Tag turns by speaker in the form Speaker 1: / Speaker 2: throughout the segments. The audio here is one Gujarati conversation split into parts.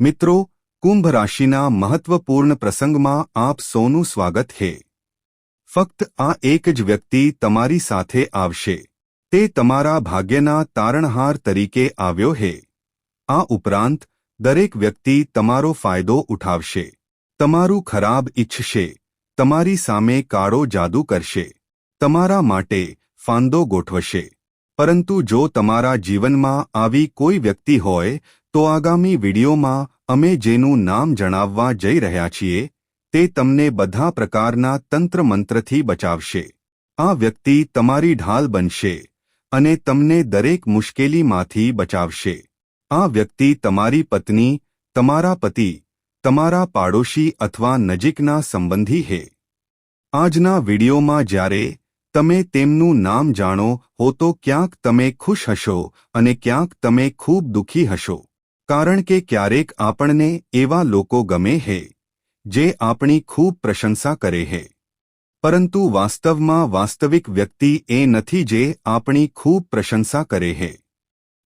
Speaker 1: મિત્રો, કુંભ રાશિના મહત્વપૂર્ણ પ્રસંગમાં આપ સૌનું સ્વાગત છે ફક્ત આ એક જ વ્યક્તિ તમારી સાથે આવશે. તે તમારા ભાગ્યના તારણહાર તરીકે આવ્યો હે. આ ઉપરાંત, દરેક વ્યક્તિ તમારો ફાયદો ઉઠાવશે. તમારું ખરાબ ઈચ્છશે. તમારી સામે કાળો જાદુ કરશે. તમારા માટે ફાંદો ગોઠવશે. પરંતુ જો તમારા જીવનમાં આવી કોઈ વ્યક્તિ હોય તો આગામી વિડીયોમાં અમે જેનું નામ જણાવવા જઈ રહ્યા છીએ, તે તમને બધા પ્રકારના તંત્ર મંત્રથી બચાવશે. આ વ્યક્તિ તમારી ઢાલ બનશે અને તમને દરેક મુશ્કેલીમાંથી બચાવશે. આ વ્યક્તિ તમારી પત્ની, તમારા પતિ, તમારા પાડોશી અથવા નજીકના સંબંધી હે. આજના વિડીયોમાં જ્યારે તમે તેમનું નામ જાણો, હો તો ક્યાંક તમે ખુશ હશો અને ક્યાંક તમે ખૂબ દુઃખી હશો. કારણ કે ક્યારેક આપણને એવા લોકો ગમે હે, જે આપણી ખૂબ પ્રશંસા કરે હે. પરંતુ વાસ્તવમાં વાસ્તવિક વ્યક્તિ એ નથી જે આપણી ખૂબ પ્રશંસા કરે હે.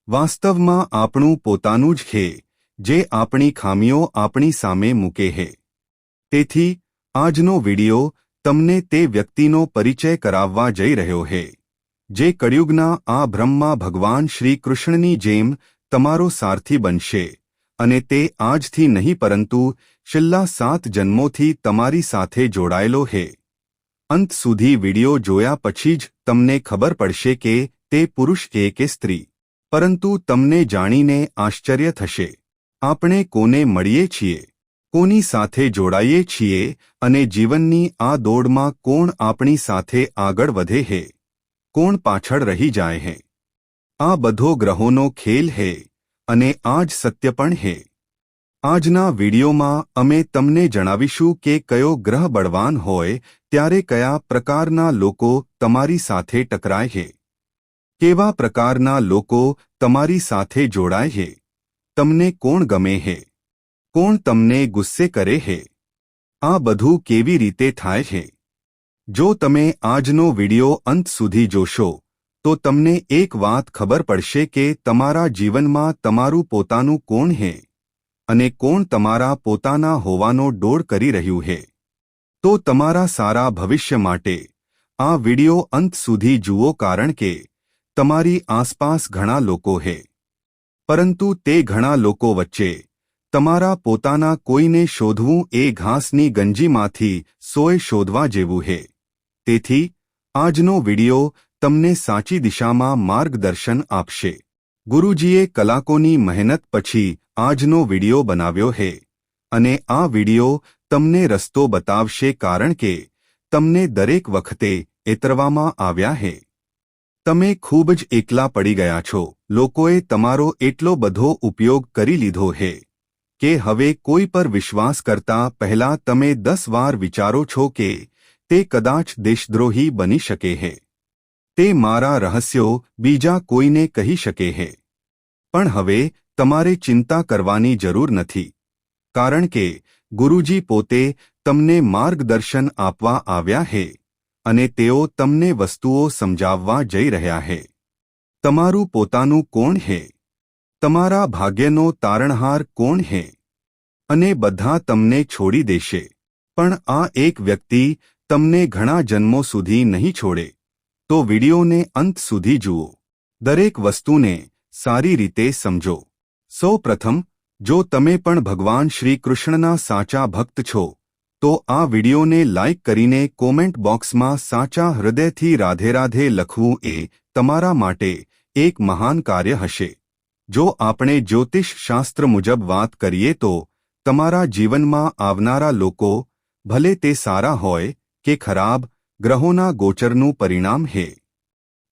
Speaker 1: વાસ્તવમાં આપણું પોતાનું જ હે, જે આપણી ખામીઓ આપણી સામે મૂકે હે. તેથી, આજનો વિડિયો તમને તે વ્યક્તિનો પરિચય કરાવવા જઈ રહ્યો હે, જે કળિયુગના આ બ્રહ્મા ભગવાન શ્રી કૃષ્ણની જેમ તમારો સારથી બનશે અને તે આજથી નહીં પરંતુ છેલ્લા સાત જન્મોથી તમારી સાથે જોડાયેલો હે. અંત સુધી વિડિયો જોયા પછી જ તમને ખબર પડશે કે તે પુરુષ કે કે સ્ત્રી. પરંતુ તમને જાણીને આશ્ચર્ય થશે. આપણે કોને મળીએ છીએ? કોની સાથે જોડાઈએ છીએ? અને જીવનની આ દોડમાં કોણ આપણી સાથે આગળ વધે હે? કોણ પાછળ રહી જાય હે? આ બધો ગ્રહોનો ખેલ હે અને આ જ સત્ય પણ હે. આજના વિડીયોમાં અમે તમને જણાવીશું કે કયો ગ્રહ બળવાન હોય ત્યારે કયા પ્રકારના લોકો તમારી સાથે ટકરાય છે કેવા પ્રકારના લોકો તમારી સાથે જોડાય છે તમને કોણ ગમે છે કોણ તમને ગુસ્સે કરે છે આ બધું કેવી રીતે થાય છે જો તમે આજનો વિડિયો અંત સુધી જોશો તો તમને એક વાત ખબર પડશે કે તમારા જીવનમાં તમારું પોતાનું કોણ હે અને કોણ તમારા પોતાના હોવાનો ડોળ કરી રહ્યું હે. તો તમારા સારા ભવિષ્ય માટે આ વિડિયો અંત સુધી જુઓ કારણ કે તમારી આસપાસ ઘણા લોકો હે. પરંતુ તે ઘણા લોકો વચ્ચે તમારા પોતાના કોઈને શોધવું એ ઘાસની ગંજીમાંથી સોય શોધવા જેવું હે. તેથી આજનો વિડિયો તમને સાચી દિશામાં માર્ગદર્શન આપશે. ગુરુજીએ કલાકોની મહેનત પછી આજનો વિડિયો બનાવ્યો હે. અને આ વિડિયો તમને રસ્તો બતાવશે કારણ કે તમને દરેક વખતે એતરવામાં આવ્યા હે. તમે ખૂબ જ એકલા પડી ગયા છો. લોકોએ તમારો એટલો બધો ઉપયોગ કરી લીધો હે કે હવે કોઈ પર વિશ્વાસ કરતા પહેલા તમે દસ વાર વિચારો છો કે તે કદાચ દેશદ્રોહી બની શકે હે. તે મારા રહસ્યો બીજા કોઈને કહી શકે હે. પણ હવે તમારે ચિંતા કરવાની જરૂર નથી. કારણ કે ગુરુજી પોતે તમને માર્ગદર્શન આપવા આવ્યા હે અને તેઓ તમને વસ્તુઓ સમજાવવા જઈ રહ્યા હે. તમારું પોતાનું કોણ હે? તમારા ભાગ્યનો તારણહાર કોણ હે? અને બધા તમને છોડી દેશે. પણ આ એક વ્યક્તિ તમને ઘણા જન્મો સુધી નહીં છોડે. તો વિડિયોને અંત સુધી જુઓ. દરેક વસ્તુને સારી રીતે સમજો. સૌ જો તમે પણ ભગવાન શ્રી કૃષ્ણના સાચા ભક્ત છો, તો આ વિડિયોને લાઇક કરીને કોમેન્ટ બોક્સમાં સાચા હૃદયથી રાધે રાધે લખવું એ તમારા માટે એક મહાન કાર્ય હશે. જો આપણે જ્યોતિષ શાસ્ત્ર મુજબ વાત કરીએ તો તમારા જીવનમાં આવનારા લોકો ભલે તે સારા હોય કે ખરાબ ગ્રહોના ગોચરનું પરિણામ હે.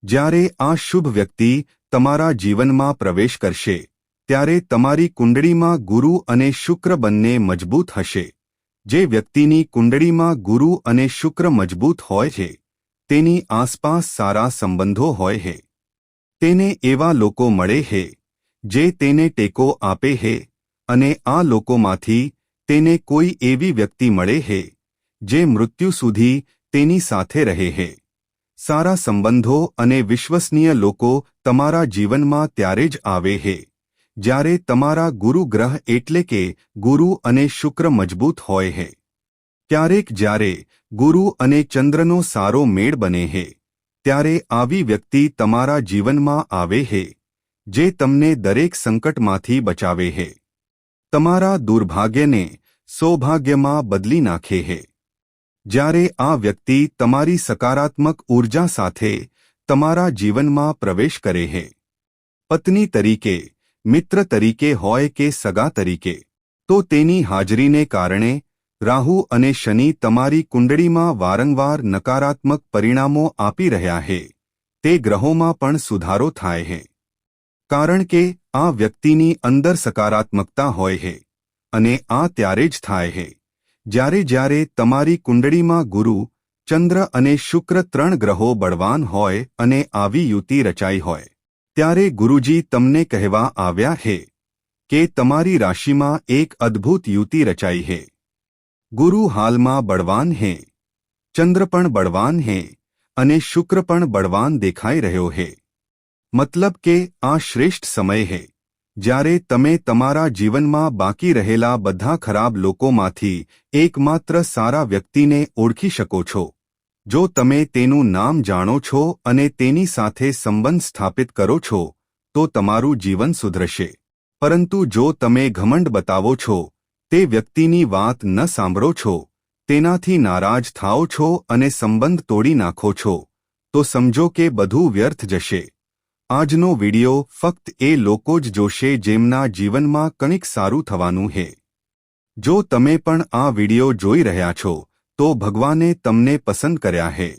Speaker 1: જ્યારે આ શુભ વ્યક્તિ તમારા જીવનમાં પ્રવેશ કરશે, ત્યારે તમારી કુંડળીમાં ગુરુ અને શુક્ર બંને મજબૂત હશે. જે વ્યક્તિની કુંડળીમાં ગુરુ અને શુક્ર મજબૂત હોય છે, તેની આસપાસ સારા સંબંધો હોય છે તેને એવા લોકો મળે છે જે તેને ટેકો આપે છે અને આ લોકોમાંથી તેને કોઈ એવી વ્યક્તિ મળે છે જે મૃત્યુ સુધી તેની સાથે રહે હે. સારા સંબંધો અને વિશ્વસનીય લોકો તમારા જીવનમાં ત્યારે જ આવે હે. જ્યારે તમારા ગુરુ ગ્રહ એટલે કે ગુરુ અને શુક્ર મજબૂત હોય હે. ક્યારેક જ્યારે ગુરુ અને ચંદ્રનો સારો મેળ બને હે, ત્યારે આવી વ્યક્તિ તમારા જીવનમાં આવે હે, જે તમને દરેક સંકટમાંથી બચાવે હે. તમારા દુર્ભાગ્યને સૌભાગ્યમાં બદલી નાખે હે. જ્યારે આ વ્યક્તિ તમારી સકારાત્મક ઊર્જા સાથે તમારા જીવનમાં પ્રવેશ કરે હે. પત્ની તરીકે, મિત્ર તરીકે હોય કે સગા તરીકે, તો તેની હાજરીને કારણે રાહુ અને શનિ તમારી કુંડળીમાં વારંવાર નકારાત્મક પરિણામો આપી રહ્યા હે. તે ગ્રહોમાં પણ સુધારો થાય હે. કારણ કે આ વ્યક્તિની અંદર સકારાત્મકતા હોય હે અને આ ત્યારે જ થાય હે. જ્યારે જ્યારે તમારી કુંડળીમાં ગુરુ, ચંદ્ર અને શુક્ર ત્રણ ગ્રહો બળવાન હોય અને આવી યુતિ રચાઈ હોય, ત્યારે ગુરુજી તમને કહેવા આવ્યા, હે, કે તમારી રાશિમાં એક અદ્ભુત યુતિ રચાઈ હે. ગુરુ હાલમાં બળવાન હે, ચંદ્ર પણ બળવાન હે અને શુક્ર પણ બળવાન દેખાઈ રહ્યો હે. મતલબ કે આ શ્રેષ્ઠ સમય હે. જ્યારે તમે તમારા જીવનમાં બાકી રહેલા બધા ખરાબ લોકોમાંથી એકમાત્ર સારા વ્યક્તિને ઓળખી શકો છો. જો તમે તેનું નામ જાણો છો અને તેની સાથે સંબંધ સ્થાપિત કરો છો, તો તમારું જીવન સુધરશે. પરંતુ જો તમે ઘમંડ બતાવો છો, તે વ્યક્તિની વાત ન સાંભળો છો, તેનાથી નારાજ થાઓ છો અને સંબંધ તોડી નાખો છો, તો સમજો કે બધું વ્યર્થ જશે. આજનો વિડિયો ફક્ત એ લોકો જ જોશે જેમના જીવનમાં કંઈક સારું થવાનું હે. જો તમે પણ આ વિડિયો જોઈ રહ્યા છો, તો ભગવાને તમને પસંદ કર્યા હે.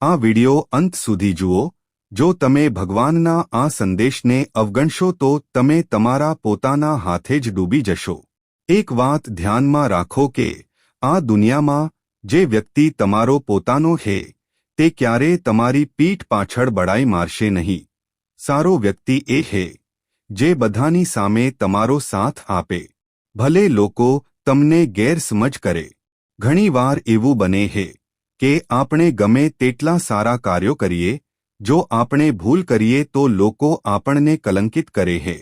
Speaker 1: આ વિડિયો અંત સુધી જુઓ. જો તમે ભગવાનના આ સંદેશને અવગણશો તો તમે તમારા પોતાના હાથે જ ડૂબી જશો. એક વાત ધ્યાનમાં રાખો કે, આ દુનિયામાં જે વ્યક્તિ તમારો પોતાનો હે, તે ક્યારે તમારી પીઠ પાછળ બળાઈ મારશે નહીં. સારો વ્યક્તિ એ હે, જે બધાની સામે તમારો સાથ આપે. ભલે લોકો તમને ગેરસમજ કરે. ઘણીવાર એવું બને હે, કે આપણે ગમે તેટલા સારા કાર્યો કરીએ, જો આપણે ભૂલ કરીએ તો લોકો આપણને કલંકિત કરે હે.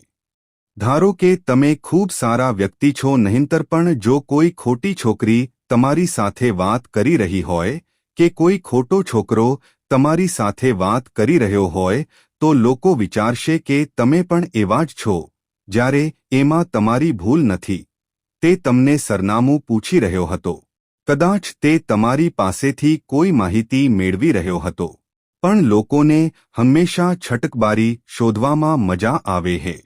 Speaker 1: ધારો કે તમે ખૂબ સારા વ્યક્તિ છો નહીંતર પણ જો કોઈ ખોટી છોકરી તમારી સાથે વાત કરી રહી હોય, કે કોઈ ખોટો છોકરો તમારી સાથે વાત કરી રહ્યો હોય તો લોકો વિચારશે કે તમે પણ એવા જ છો, જ્યારે એમાં તમારી ભૂલ નથી. તે તમને સરનામું પૂછી રહ્યો હતો. કદાચ તે તમારી પાસેથી કોઈ માહિતી મેળવી રહ્યો હતો. પણ લોકોને હંમેશા છટકબારી શોધવામાં મજા આવે હે.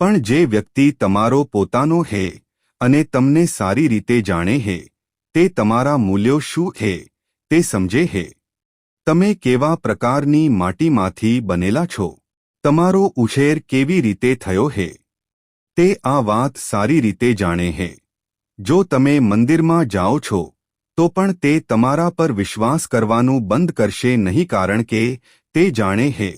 Speaker 1: પણ જે વ્યક્તિ તમારો પોતાનો હે અને તમને સારી રીતે જાણે હે, તે તમારા મૂલ્યો શું હે, તે સમજે હે. તમે કેવા પ્રકારની માટીમાંથી બનેલા છો? તમારો ઉછેર કેવી રીતે થયો હે? તે આ વાત સારી રીતે જાણે હે. જો તમે મંદિરમાં જાઓ છો, તો પણ તે તમારા પર વિશ્વાસ કરવાનું બંધ કરશે નહીં કારણ કે તે જાણે હે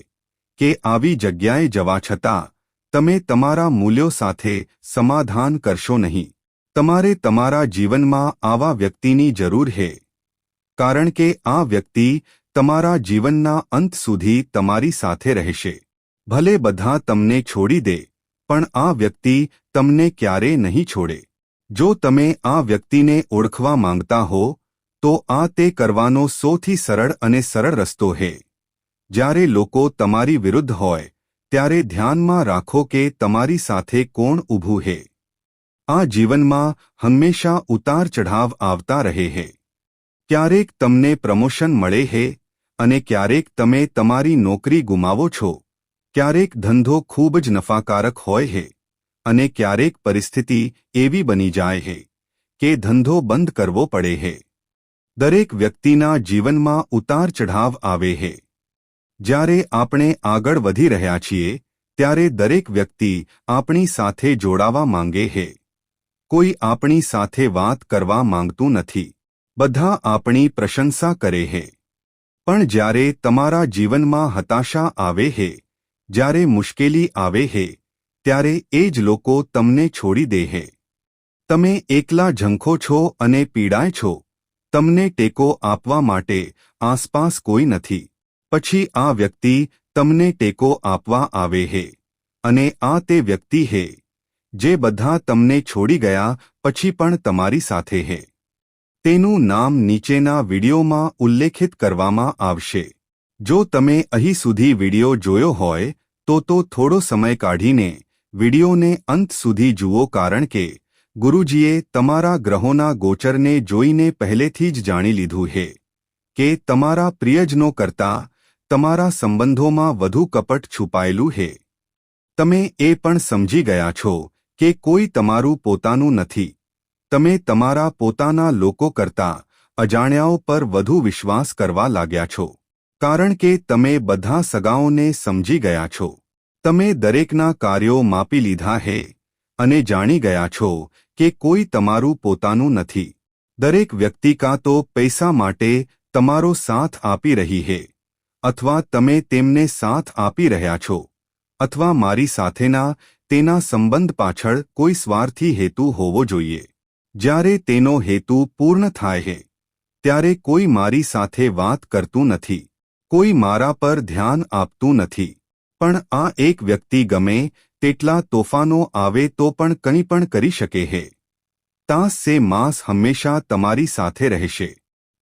Speaker 1: કે આવી જગ્યાએ જવા છતાં, તમે તમારા મૂલ્યો સાથે સમાધાન કરશો નહીં. તમારે તમારા જીવનમાં આવા વ્યક્તિની જરૂર છે કારણ કે આ વ્યક્તિ તમારા જીવનના અંત સુધી તમારી સાથે રહેશે. ભલે બધા તમને છોડી દે, પણ આ વ્યક્તિ તમને ક્યારે નહીં છોડે. જો તમે આ વ્યક્તિને ઓળખવા માંગતા હો, તો આ તે કરવાનો સૌથી સરળ અને સરળ રસ્તો છે જ્યારે લોકો તમારી વિરુદ્ધ હોય, ત્યારે ધ્યાનમાં રાખો કે તમારી સાથે કોણ ઊભું હે. આ જીવનમાં હંમેશા ઉતાર ચઢાવ આવતા રહે હે. ક્યારેક તમને પ્રમોશન મળે હે અને ક્યારેક તમે તમારી નોકરી ગુમાવો છો. ક્યારેક ધંધો ખૂબ જ નફાકારક હોય હે. અને ક્યારેક પરિસ્થિતિ એવી બની જાય હે કે ધંધો બંધ કરવો પડે હે. દરેક વ્યક્તિના જીવનમાં ઉતાર ચઢાવ આવે હે. જ્યારે આપણે આગળ વધી રહ્યા છીએ, ત્યારે દરેક વ્યક્તિ આપણી સાથે જોડાવા માંગે છે કોઈ આપણી સાથે વાત કરવા માંગતું નથી. બધા આપણી પ્રશંસા કરે છે પણ જ્યારે તમારા જીવનમાં હતાશા આવે છે જ્યારે મુશ્કેલી આવે છે ત્યારે એ જ લોકો તમને છોડી દે હે. તમે એકલા ઝંખો છો અને પીડાય છો. તમને ટેકો આપવા માટે આસપાસ કોઈ નથી. પછી આ વ્યક્તિ તમને ટેકો આપવા આવે હે. અને આ તે વ્યક્તિ હે, જે બધા તમને છોડી ગયા પછી પણ તમારી સાથે હે. તેનું નામ નીચેના વિડિયોમાં ઉલ્લેખિત કરવામાં આવશે. જો તમે અહીં સુધી વિડિયો જોયો હોય, તો તો થોડો સમય કાઢીને વિડીયોને અંત સુધી જુઓ કારણ કે ગુરુજીએ તમારા ગ્રહોના ગોચરને જોઈને પહેલેથી જ જાણી લીધું હે કે તમારા પ્રિયજનો કરતા તમારા સંબંધોમાં વધુ કપટ છુપાયેલું હે. તમે એ પણ સમજી ગયા છો કે કોઈ તમારું પોતાનું નથી. તમે તમારા પોતાના લોકો કરતા અજાણ્યાઓ પર વધુ વિશ્વાસ કરવા લાગ્યા છો. કારણ કે તમે બધા સગાઓને સમજી ગયા છો. તમે દરેકના કાર્યો માપી લીધા હે અને જાણી ગયા છો કે કોઈ તમારું પોતાનું નથી. દરેક વ્યક્તિ કાં તો પૈસા માટે તમારો સાથ આપી રહી હે અથવા તમે તેમને સાથ આપી રહ્યા છો અથવા મારી સાથેના તેના સંબંધ પાછળ કોઈ સ્વાર્થી હેતુ હોવો જોઈએ. જ્યારે તેનો હેતુ પૂર્ણ થાય છે ત્યારે કોઈ મારી સાથે વાત કરતું નથી, કોઈ મારા પર ધ્યાન આપતું નથી. પણ આ એક વ્યક્તિ ગમે તેટલા તોફાનો આવે તો પણ કંઈ પણ કરી શકે હે. તાસ સે માસ હંમેશા તમારી સાથે રહેશે.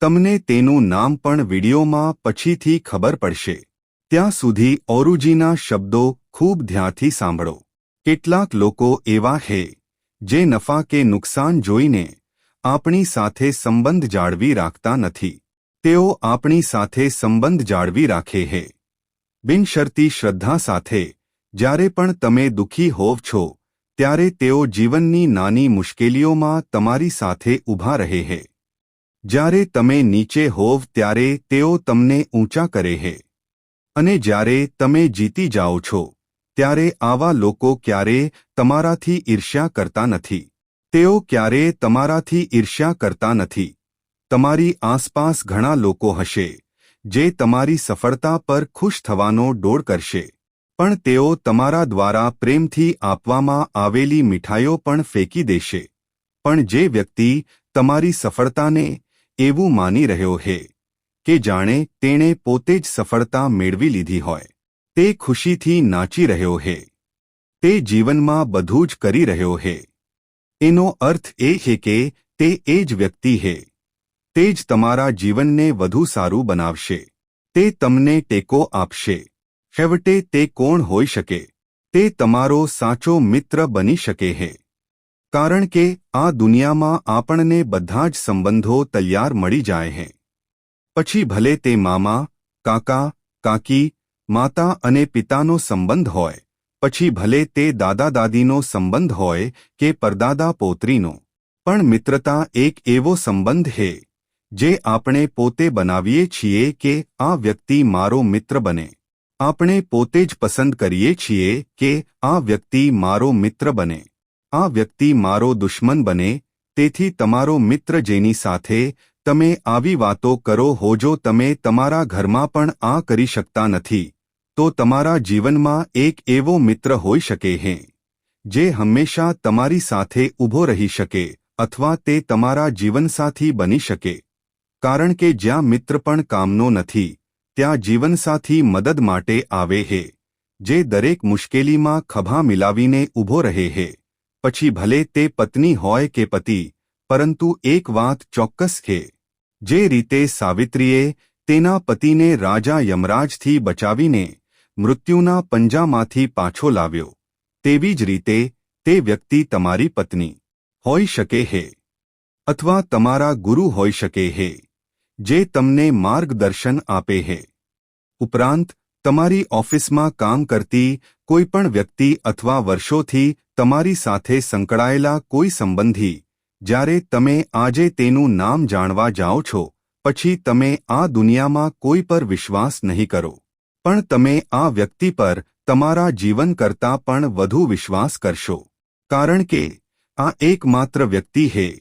Speaker 1: તમને તેનું નામ પણ વિડીયોમાં પછીથી ખબર પડશે. ત્યાં સુધી ઓરુજીના શબ્દો ખૂબ ધ્યાનથી સાંભળો. કેટલાક લોકો એવા હે જે નફા કે નુકસાન જોઈને આપણી સાથે સંબંધ જાળવી રાખતા નથી. તેઓ આપણી સાથે સંબંધ જાળવી રાખે હે. બિનશરતી શ્રદ્ધા સાથે જ્યારે પણ તમે દુઃખી હોવ છો, ત્યારે તેઓ જીવનની નાની મુશ્કેલીઓમાં તમારી સાથે ઊભા રહે હે. જ્યારે તમે નીચે હોવ, ત્યારે તેઓ તમને ઊંચા કરે હે. અને જ્યારે તમે જીતી જાઓ છો ત્યારે આવા લોકો ક્યારે તમારાથી ઈર્ષ્યા કરતા નથી. તેઓ ક્યારે તમારાથી ઈર્ષ્યા કરતા નથી. તમારી આસપાસ ઘણા લોકો હશે, જે તમારી સફળતા પર ખુશ થવાનો ડોળ કરશે. પણ તેઓ તમારા દ્વારા પ્રેમથી આપવામાં આવેલી મીઠાઈઓ પણ ફેંકી દેશે. પણ જે વ્યક્તિ તમારી સફળતાને એવું માની રહ્યો હે, કે જાણે તેણે પોતે જ સફળતા મેળવી લીધી હોય. તે ખુશીથી નાચી રહ્યો હે. તે જીવનમાં બધું જ કરી રહ્યો હે. એનો અર્થ એ છે કે તે એ જ વ્યક્તિ હે. તે જ તમારા જીવનને વધુ સારું બનાવશે. તે તમને ટેકો આપશે. છેવટે તે કોણ હોઈ શકે? તે તમારો સાચો મિત્ર બની શકે હે. કારણ કે આ દુનિયામાં આપણને બધા જ સંબંધો તૈયાર મળી જાય હે. પછી ભલે તે મામા, કાકા, કાકી માતા અને પિતાનો સંબંધ હોય, પછી ભલે તે દાદા દાદીનો સંબંધ હોય કે પરદાદા પોત્રીનો પણ મિત્રતા એક એવો સંબંધ હે, જે આપણે પોતે બનાવીએ છીએ કે આ વ્યક્તિ મારો મિત્ર બને. આપણે પોતે જ પસંદ કરીએ છીએ કે આ વ્યક્તિ મારો મિત્ર બને. આ વ્યક્તિ મારો દુશ્મન બને, તેથી તમારો મિત્ર જેની સાથે તમે આવી વાતો કરો હોજો તમે તમારા ઘરમાં પણ આ કરી શકતા નથી. તો તમારા જીવનમાં એક એવો મિત્ર હોઈ શકે હે, જે હંમેશા તમારી સાથે ઊભો રહી શકે અથવા તે તમારા જીવનસાથી બની શકે. કારણ કે જ્યાં મિત્ર પણ કામનો નથી, ત્યાં જીવનસાથી મદદ માટે આવે હે, જે દરેક મુશ્કેલીમાં ખભા મિલાવીને ઊભો રહે હે. પછી ભલે તે પત્ની હોય કે પતિ, પરંતુ એક વાત ચોક્કસ છે જે રીતે સાવિત્રીએ તેના પતિને રાજા યમરાજથી બચાવીને મૃત્યુના પંજામાંથી પાછો લાવ્યો. તેવી જ રીતે, તે વ્યક્તિ તમારી પત્ની હોઈ શકે હે અથવા તમારા ગુરુ હોઈ શકે હે, જે તમને માર્ગદર્શન આપે હે. ઉપરાંત, તમારી ઓફિસમાં કામ કરતી કોઈ પણ વ્યક્તિ અથવા વર્ષોથી તમારી સાથે સંકળાયેલા કોઈ સંબંધી, જ્યારે તમે આજે તેનું નામ જાણવા જાઓ છો, પછી તમે આ દુનિયામાં કોઈ પર વિશ્વાસ નહીં કરો. પણ તમે આ વ્યક્તિ પર તમારા જીવન કરતાં પણ વધુ વિશ્વાસ કરશો. કારણ કે, આ એકમાત્ર વ્યક્તિ હે,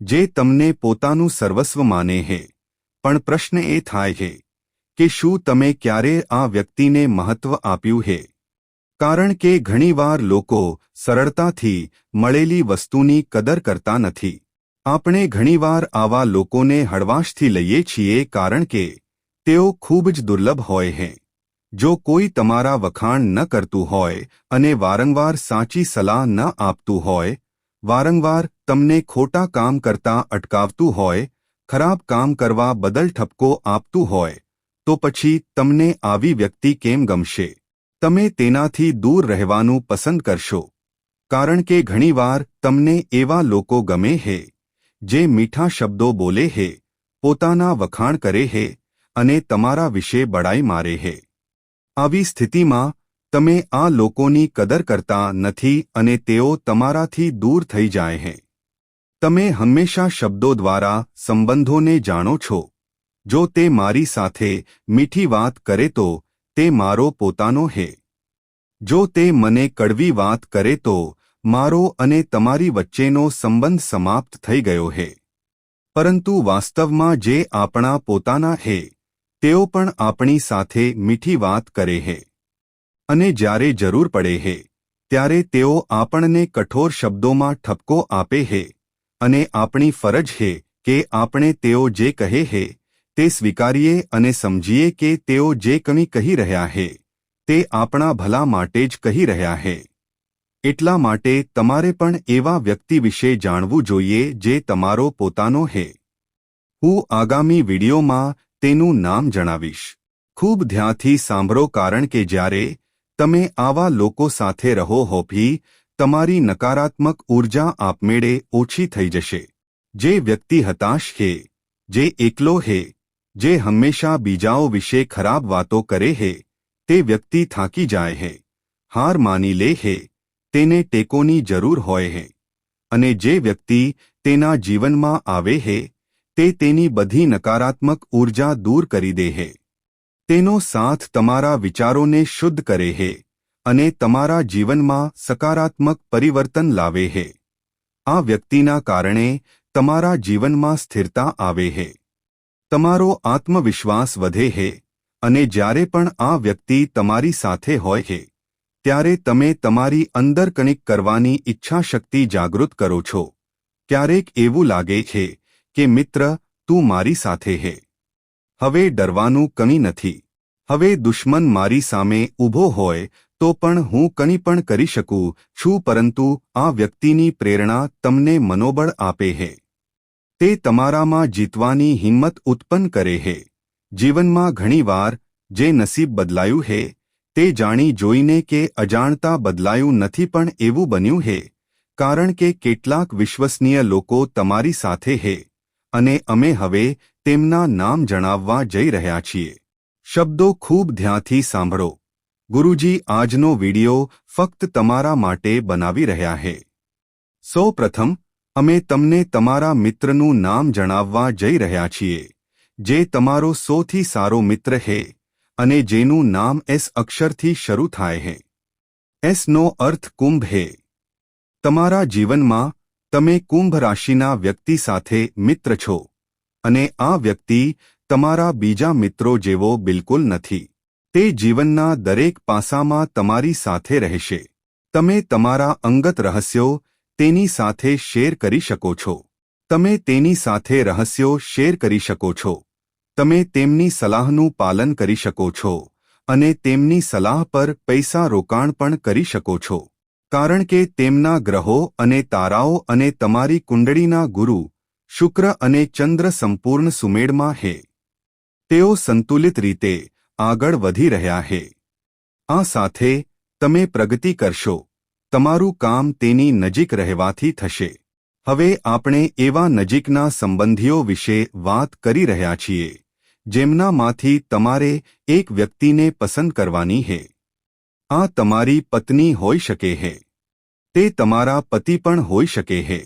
Speaker 1: જે તમને પોતાનું સર્વસ્વ માને હે. પણ પ્રશ્ન એ થાય છે કે શું તમે ક્યારે આ વ્યક્તિને મહત્વ આપ્યું હે? કારણ કે ઘણીવાર લોકો સરળતાથી મળેલી વસ્તુની કદર કરતા નથી. આપણે ઘણીવાર આવા લોકોને હળવાશથી લઈએ છીએ કારણ કે, તેઓ ખૂબ જ દુર્લભ હોય હે. જો કોઈ તમારા વખાણ ન કરતું હોય અને વારંવાર સાચી સલાહ ન આપતું હોય, વારંવાર તમને ખોટા કામ કરતા અટકાવતું હોય, ખરાબ કામ કરવા બદલ ઠપકો આપતું હોય, તો પછી તમને આવી વ્યક્તિ કેમ ગમશે? તમે તેનાથી દૂર રહેવાનું પસંદ કરશો. કારણ કે ઘણીવાર તમને એવા લોકો ગમે હે, જે મીઠા શબ્દો બોલે હે, પોતાના વખાણ કરે હે અને તમારા વિશે બડાઈ મારે હે. આવી સ્થિતિમાં તમે આ લોકોની કદર કરતા નથી અને તેઓ તમારાથી દૂર થઈ જાય હે. તમે હંમેશા શબ્દો દ્વારા સંબંધોને જાણો છો. જો તે મારી સાથે મીઠી વાત કરે તો તે મારો પોતાનો હે. જો તે મને કડવી વાત કરે તો મારો અને તમારી વચ્ચેનો સંબંધ સમાપ્ત થઈ ગયો હે. પરંતુ વાસ્તવમાં જે આપણા પોતાના હે તેઓ પણ આપણી સાથે મીઠી વાત કરે હે. અને જ્યારે જરૂર પડે હે, ત્યારે તેઓ આપણને કઠોર શબ્દોમાં ઠપકો આપે હે અને આપણી ફરજ હે કે આપણે તેઓ જે કહે હે, તે સ્વીકારીએ અને સમજીએ કે તેઓ જે કંઈ કહી રહ્યા હે, તે આપણા ભલા માટે જ કહી રહ્યા હે. એટલા માટે તમારે પણ એવા વ્યક્તિ વિશે જાણવું જોઈએ જે તમારો પોતાનો હે. હું આગામી વિડીયોમાં તેનું નામ જણાવીશ. ખૂબ ધ્યાનથી સાંભળો કારણ કે જ્યારે તમે આવા લોકો સાથે રહો હોભી તમારી નકારાત્મક ઊર્જા આપમેળે ઓછી થઈ જશે. જે વ્યક્તિ હતાશ હે, જે એકલો હે, જે હંમેશા બીજાઓ વિશે ખરાબ વાતો કરે હે, તે વ્યક્તિ થાકી જાય હે, હાર માની લે હે, તેને ટેકોની જરૂર હોય હે. અને જે વ્યક્તિ તેના જીવનમાં આવે હે તે તેની બધી નકારાત્મક ઊર્જા દૂર કરી દે હે. તેનો સાથ તમારા વિચારોને શુદ્ધ કરે હે અને તમારા જીવનમાં સકારાત્મક પરિવર્તન લાવે હે. આ વ્યક્તિના કારણે તમારા જીવનમાં સ્થિરતા આવે હે. તમારો આત્મવિશ્વાસ વધે હે અને જ્યારે પણ આ વ્યક્તિ તમારી સાથે હોય હે, ત્યારે તમે તમારી અંદર કણિક કરવાની ઈચ્છાશક્તિ જાગૃત કરો છો. ક્યારેક એવું લાગે છે કે મિત્ર, તું મારી સાથે હે. હવે ડરવાનું કંઈ નથી. હવે દુશ્મન મારી સામે ઊભો હોય, તો પણ હું કંઈ પણ કરી શકું છું, પરંતુ આ વ્યક્તિની પ્રેરણા તમને મનોબળ આપે હે. તે તમારામાં જીતવાની હિંમત ઉત્પન્ન કરે હે. જીવનમાં ઘણીવાર જે નસીબ બદલાયું હે, તે જાણી જોઈને કે અજાણતા બદલાયું નથી પણ એવું બન્યું હે. કારણ કે કેટલાક વિશ્વસનીય લોકો તમારી સાથે હે. અને અમે હવે તેમના નામ જણાવવા જઈ રહ્યા છીએ. શબ્દો ખૂબ ધ્યાનથી સાંભળો. ગુરુજી, આજનો વિડિયો ફક્ત તમારા માટે બનાવી રહ્યા છે સૌ પ્રથમ અમે તમને તમારા મિત્રનું નામ જણાવવા જઈ રહ્યા છીએ, જે તમારો સૌથી સારો મિત્ર છે અને જેનું નામ એસ અક્ષરથી શરૂ થાય છે એસનો અર્થ કુંભ હે. તમારા જીવનમાં તમે કુંભ રાશિના વ્યક્તિ સાથે મિત્ર છો. અને આ વ્યક્તિ તમારા બીજા મિત્રો જેવો બિલકુલ નથી. તે જીવનના દરેક પાસામાં તમારી સાથે રહેશે. તમે તમારા અંગત રહસ્યો તેની સાથે શેર કરી શકો છો. તમે તેની સાથે રહસ્યો શેર કરી શકો છો. તમે તેમની સલાહનું પાલન કરી શકો છો. અને તેમની સલાહ પર પૈસા રોકાણ પણ કરી શકો છો. કારણ કે તેમના ગ્રહો અને તારાઓ અને તમારી કુંડળીના ગુરુ, શુક્ર અને ચંદ્ર સંપૂર્ણ સુમેળમાં હે. તેઓ સંતુલિત રીતે આગળ વધી રહ્યા હે. આ સાથે, તમે પ્રગતિ કરશો. તમારું કામ તેની નજીક રહેવાથી થશે. હવે આપણે એવા નજીકના સંબંધીઓ વિશે વાત કરી રહ્યા છીએ, જેમનામાંથી તમારે એક વ્યક્તિને પસંદ કરવાની હે. આ તમારી પત્ની હોઈ શકે હે. તે તમારા પતિ પણ હોઈ શકે હે.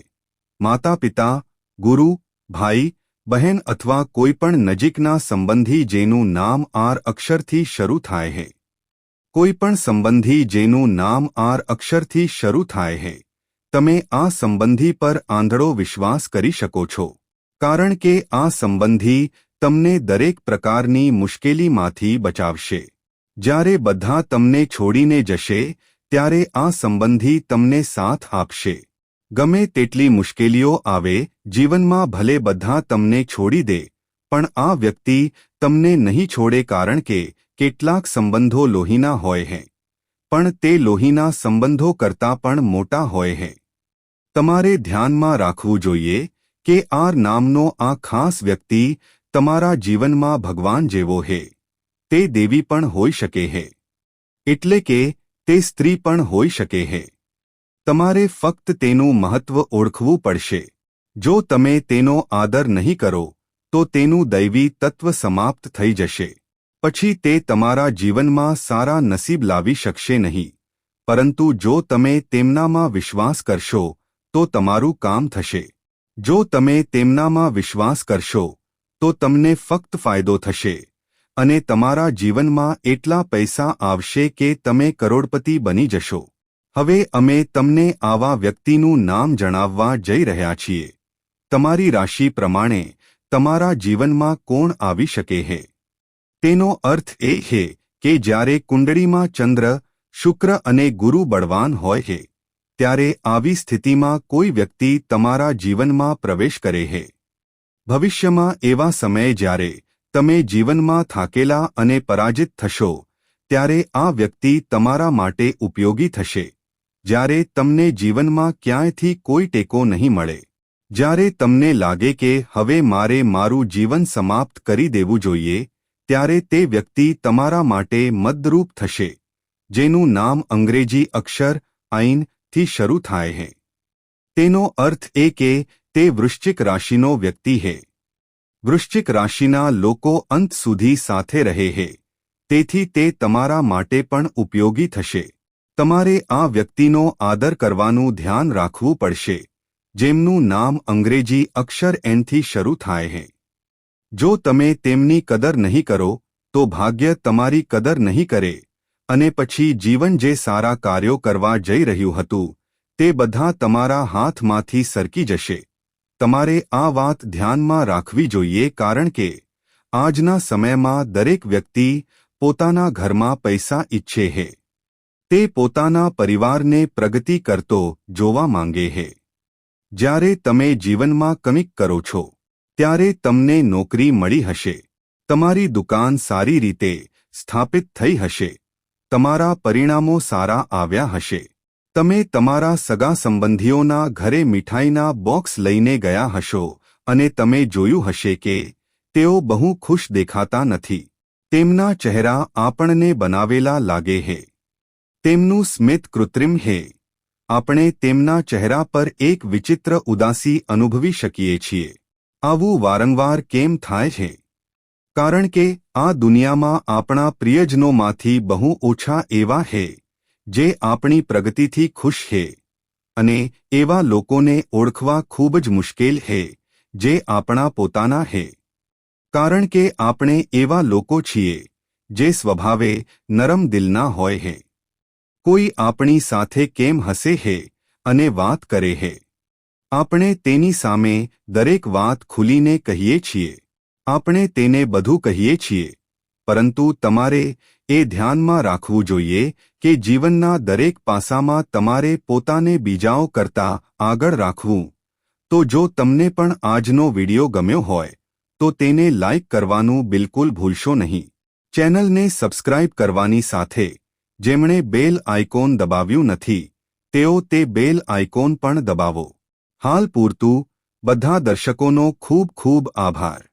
Speaker 1: માતા પિતા ગુરુ, ભાઈ, બહેન અથવા કોઈ પણ નજીકના સંબંધી જેનું નામ આર અક્ષરથી શરૂ થાય છે કોઈપણ સંબંધી જેનું નામ આર અક્ષરથી શરૂ થાય છે તમે આ સંબંધી પર આંધળો વિશ્વાસ કરી શકો છો. કારણ કે આ સંબંધી તમને દરેક પ્રકારની મુશ્કેલીમાંથી બચાવશે. જ્યારે બધા તમને છોડીને જશે, ત્યારે આ સંબંધી તમને સાથ આપશે. ગમે તેટલી મુશ્કેલીઓ આવે, જીવનમાં ભલે બધા તમને છોડી દે, પણ આ વ્યક્તિ તમને નહીં છોડે કારણ કે કેટલાક સંબંધો લોહીના હોય હે. પણ તે લોહીના સંબંધો કરતાં પણ મોટા હોય હે. તમારે ધ્યાનમાં રાખવું જોઈએ કે આર નામનો આ ખાસ વ્યક્તિ તમારા જીવનમાં ભગવાન જેવો હે. તે દેવી પણ હોઈ શકે હે. એટલે કે, તે સ્ત્રી પણ હોઈ શકે હે. તમારે ફક્ત તેનું મહત્વ ઓળખવું પડશે. જો તમે તેનો આદર નહીં કરો, તો તેનું દૈવી તત્વ સમાપ્ત થઈ જશે. પછી તે તમારા જીવનમાં સારા નસીબ લાવી શકશે નહીં. પરંતુ જો તમે તેમનામાં વિશ્વાસ કરશો, તો તમારું કામ થશે. જો તમે તેમનામાં વિશ્વાસ કરશો, તો તમને ફક્ત ફાયદો થશે. અને તમારા જીવનમાં એટલા પૈસા આવશે કે તમે કરોડપતિ બની જશો. હવે અમે તમને આવા વ્યક્તિનું નામ જણાવવા જઈ રહ્યા છીએ. તમારી રાશિ પ્રમાણે તમારા જીવનમાં કોણ આવી શકે છે તેનો અર્થ એ છે કે જ્યારે કુંડળીમાં ચંદ્ર, શુક્ર અને ગુરુ બળવાન હોય છે ત્યારે આવી સ્થિતિમાં કોઈ વ્યક્તિ તમારા જીવનમાં પ્રવેશ કરે છે ભવિષ્યમાં એવા સમયે જ્યારે તમે જીવનમાં થાકેલા અને પરાજિત થશો, ત્યારે આ વ્યક્તિ તમારા માટે ઉપયોગી થશે. જ્યારે તમને જીવનમાં ક્યાંયથી કોઈ ટેકો નહીં મળે, જ્યારે તમને લાગે કે હવે મારે મારું જીવન સમાપ્ત કરી દેવું જોઈએ, ત્યારે તે વ્યક્તિ તમારા માટે મદરૂપ થશે, જેનું નામ અંગ્રેજી અક્ષર આઈનથી શરૂ થાય છે તેનો અર્થ એ કે તે વૃશ્ચિક રાશિનો વ્યક્તિ છે વૃશ્ચિક રાશિના લોકો અંત સુધી સાથે રહે છે તેથી તે તમારા માટે પણ ઉપયોગી થશે. તમારે આ વ્યક્તિનો આદર કરવાનું ધ્યાન રાખવું પડશે, જેમનું નામ અંગ્રેજી અક્ષર એનથી શરૂ થાય છે જો તમે તેમની કદર નહીં કરો, તો ભાગ્ય તમારી કદર નહીં કરે, અને પછી જીવન જે સારા કાર્યો કરવા જઈ રહ્યું હતું, તે બધા તમારા હાથમાંથી સરકી જશે. તમારે આ વાત ધ્યાનમાં રાખવી જોઈએ કારણ કે આજના સમયમાં દરેક વ્યક્તિ પોતાના ઘરમાં પૈસા ઈચ્છે છે તે પોતાના પરિવારને પ્રગતિ કરતો જોવા માંગે છે જ્યારે તમે જીવનમાં કંઈક કરો છો, ત્યારે તમને નોકરી મળી હશે. તમારી દુકાન સારી રીતે સ્થાપિત થઈ હશે. તમારા પરિણામો સારા આવ્યા હશે. તમે તમારા સગા સંબંધીઓના ઘરે મીઠાઈના બોક્સ લઈને ગયા હશો અને તમે જોયું હશે કે તેઓ બહુ ખુશ દેખાતા નથી. તેમના ચહેરા આપણને બનાવેલા લાગે છે તેમનું સ્મિત કૃત્રિમ હે. આપણે તેમના ચહેરા પર એક વિચિત્ર ઉદાસી અનુભવી શકીએ છીએ. આવું વારંવાર કેમ થાય છે? કારણ કે આ દુનિયામાં આપણા પ્રિયજનોમાંથી બહુ ઓછા એવા હે. જે આપણી પ્રગતિથી ખુશ હે અને એવા લોકોને ઓળખવા ખૂબ જ મુશ્કેલ હે જે આપણા પોતાના હે. કારણ કે આપણે એવા લોકો છીએ જે સ્વભાવે નરમ દિલના હોય હે. કોઈ આપણી સાથે કેમ હસે હે અને વાત કરે હે. આપણે તેની સામે દરેક વાત ખુલીને કહીએ છીએ. આપણે તેને બધું કહીએ છીએ. પરંતુ તમારે એ ધ્યાનમાં રાખવું જોઈએ કે જીવનના દરેક પાસામાં તમારે પોતાને બીજાઓ કરતા આગળ રાખવું. તો જો તમને પણ આજનો વિડિયો ગમ્યો હોય, તો તેને લાઇક કરવાનું બિલકુલ ભૂલશો નહીં. ચેનલને સબસ્ક્રાઇબ કરવાની સાથે જેમણે બેલ આઇકોન દબાવ્યું નથી, તેઓ તે બેલ આઇકોન પણ દબાવો. હાલ પૂરતું. બધા દર્શકોનો ખૂબ ખૂબ આભાર.